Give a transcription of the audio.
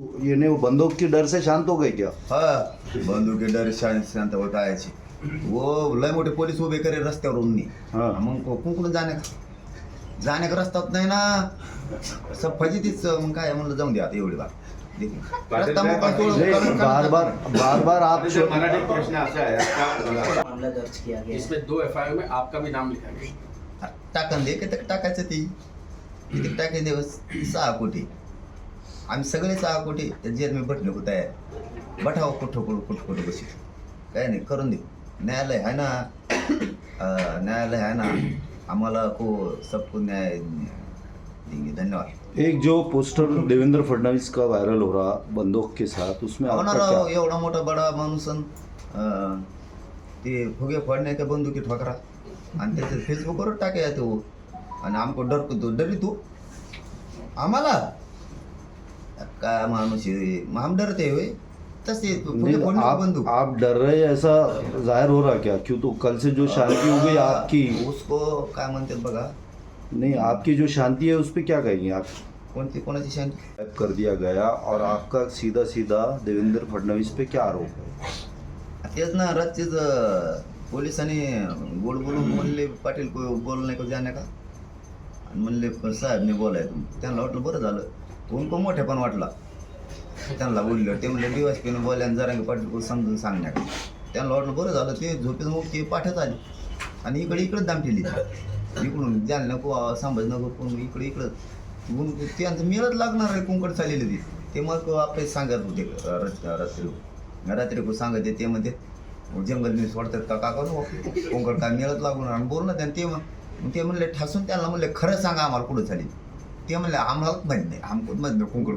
ये नहीं वो बंदूक की डर से शांत हो गए क्या? हा बंदूक के डर शांत शांत होत ayaची वो लय मोठे पोलीस उभे करे रस्त्यावर उन्नी हा. मग को- कुंकडून जाण्या जाण्या का रस्ता होत नाही ना. सब फजितीच मग काय म्हणलं जाऊन द्या आता एवढी बात रस्ता मोकळा सोडून नहीं काढून- बार बार बार बार आप जैसे मराठी प्रश्न असा आहे आपका मामला दर्ज किया गया। है इसमें दो एफ में आपका भी नाम लिखा गया। टाकन दे की टाकायचं ती? किती टाकायचे दिवस? सहा कोटी. आम्ही सगळे सहा कोटी त्या जेल मी बटले होत आहे. बठाव कुठं कुठं कुठं कुठं बशी काय नाही करून देऊ. न्यायालय आहे ना? न्यायालय आहे ना? आम्हाला को सबको न्याय देंगे. धन्यवाद. एक जो पोस्टर देवेंद्र फडणवीस का वायरल हो रहा बंदूक के साथ उसमें एवढा मोठा बडा माणूस ते फुगे फोडणे का बंदुकी ठोकरा? आणि त्याचे फेसबुकवर टाके तो. आणि आमको डर तू डरी तू. आम्हाला? काय आहे. मग डरते का आप आप डर रहे ऐसा ज़ाहिर हो रहा क्या? क्यों तो कल से जो शांति हो गई आपकी। उसको काय बघा? नहीं आपकी जो शांति है उस पर क्या कहेंगे आप? कोणती कोणाची शांती? गायब कर दिया गया और आपका सीधा सीधा देवेंद्र फडणवीस पे क्या आरोप है? तेच ना अं, पोलिसांनी गोड बोलून म्हणले पाटील को बोल नाही का जाणे का? आणि म्हणले "पण साहेबने बोलाय तुम्ही त्यांना वाटलं बरं झालं. उनको मोठे पण वाटला. त्यांना बोललं ते म्हणलं दिवस पिऊन बोलल्या आणि जरा पाटील समजून सांगण्या त्यांना वाटलं बरं झालं ते झोपेत मग ते पाठत आली. आणि इकडे इकडे दाम ठेली इकडून जाल नको संभाजीनगर पण इकडे इकडं. मग त्यांचं मिळत लागणार आहे कुंकड चाललेली ते. ते मग आपले सांगत होते रात्री रात्री. रात्री को सांगत ते म्हणते जंगल मी सोडतात का का करू कोंकड काय मिळत लागून आणि बोल ना. त्यानं ते मग मग ते म्हणले ठासून त्यांना म्हणले खरं सांगा आम्हाला कुठं झाली ते म्हणले आम्हालाच माहीत नाही आमकोच कुंकड